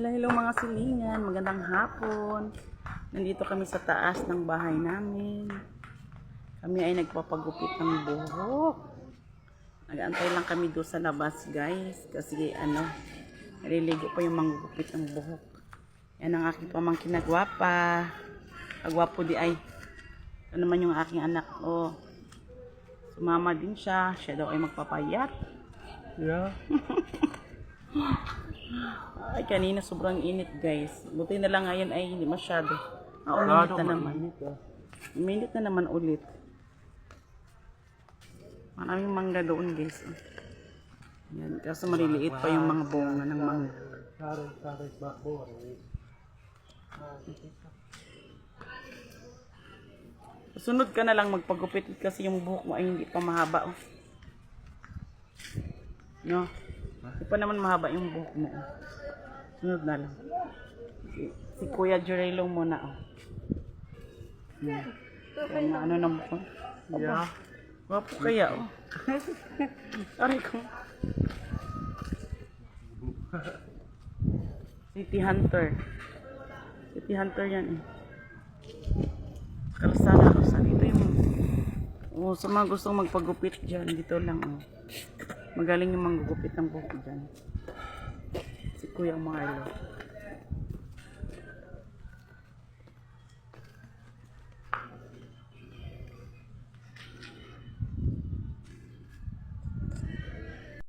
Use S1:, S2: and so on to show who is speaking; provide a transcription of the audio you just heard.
S1: Hello, hello mga silingan. Magandang hapon. Nandito kami sa taas ng bahay namin. Kami ay nagpapagupit ng buhok. Nag-aantay lang kami doon sa labas, guys. Kasi ano, naliligo pa yung manggugupit ng buhok. Yan ang aking pamangkin na gwapa. Agwapo di ay. Ito naman yung aking anak. Oh. Sumama din siya. Siya daw ay magpapayat.
S2: Yeah.
S1: Ay, kanina sobrang init, guys. Buti na lang ngayon ay hindi masyado. Ah, uminit na naman. Uminit na naman ulit. Maraming mangga doon, guys. Yan, kaso maliliit pa yung mga bunga ng mangga. Sunod ka na lang magpagupit kasi yung buhok mo ay hindi pa mahaba. Oh. No? Hindi pa naman mahaba yung buhok mo. oh. Sunod na lang. Si, si Kuya Jurelo muna. Oh. Yan na, ano na mo.
S2: Yeah.
S1: Wapo kaya oh. Aray ko. City Hunter. City Hunter yan eh. Kalsada ko sa dito yung oh, sa mga gustong magpagupit dyan, dito lang oh. Magaling yung manggugupit ng buhok dyan. Si Kuya Marlo.